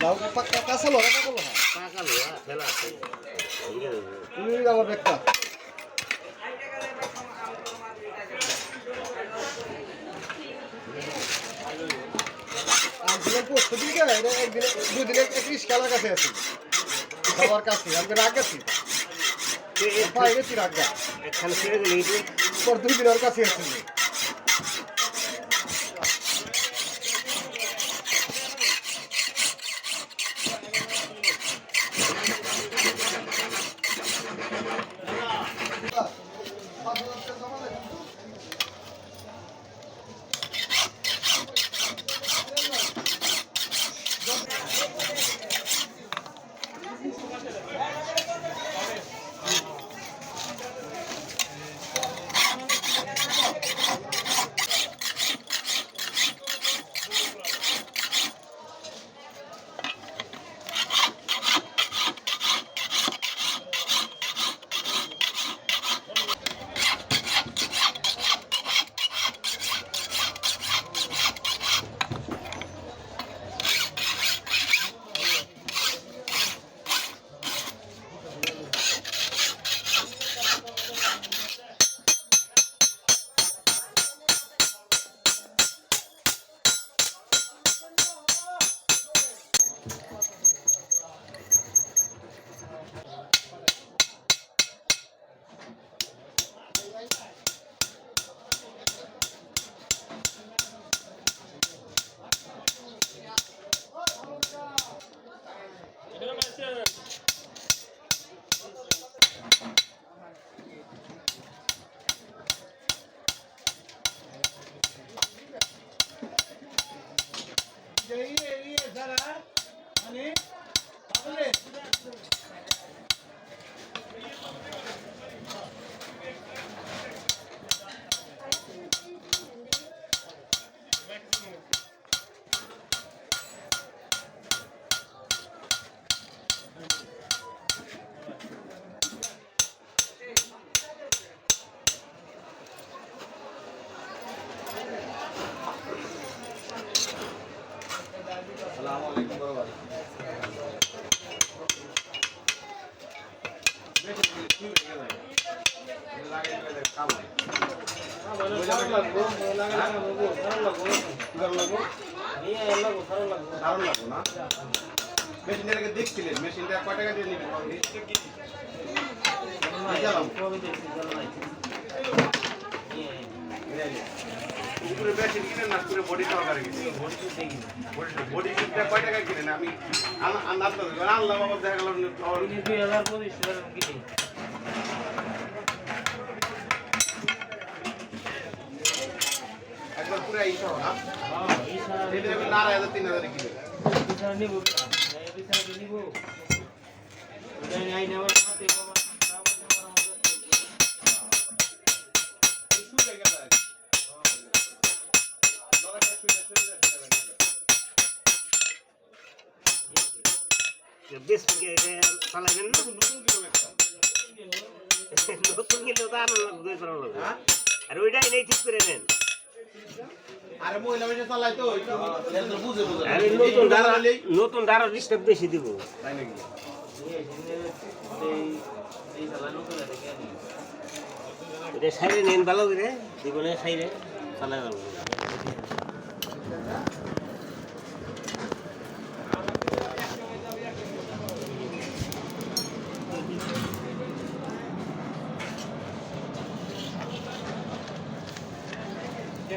দাও কাঁচা লোহা কাঁচা লোহা পাকা লোহা ফেলা আছে। তুমি আমার ব্যাগটা। একদিনের পরশু দিকে একদিনে দুদিনের একত্রিশ খেলার কাছে আছি। সবার কাছে আমি রাগ আছি। পাই গেছি রাগা পর দুই দিন কাছে আছি। মেশিনটাকে দেখছিলেন মেশিনটা কয় টাকা দিয়ে নেবেন উপরে মেশিন কিনেন না পুরো বডি সহকারে বডি কিনতে কয় টাকা কিনেন আমি আন- আন- আনলাম আবার দেখা গেল আবার একবার পুরো এই সহ না এটা আমি না আড়াই হাজার তিন হাজার কিনে বেশ চালাবেন না নতুন কিন্তু তো আনন্দ দুই করা লাগবে আর ওইটাই নেই ঠিক করে নেন। নতুন দ্বারা নতুন দ্বারা ডিস্টার্ব বেশি দিব। এটা সাইডে নেন ভালো করে জীবনে সাইরে চালাই ভালো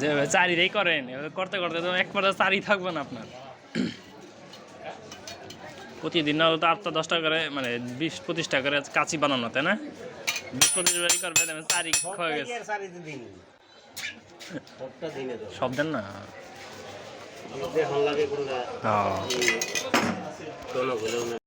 যেভাবে চারিটাই করেন করতে করতে তো এক পর্যায়ে চারি থাকবে না আপনার। প্রতিদিন না তো আটটা দশটা করে মানে বিশ পঁচিশটা করে কাঁচি বানানো তাই না? বিশ পঁচিশ বারই করবেন চারি হয়ে গেছে। সব দেন না? লাগে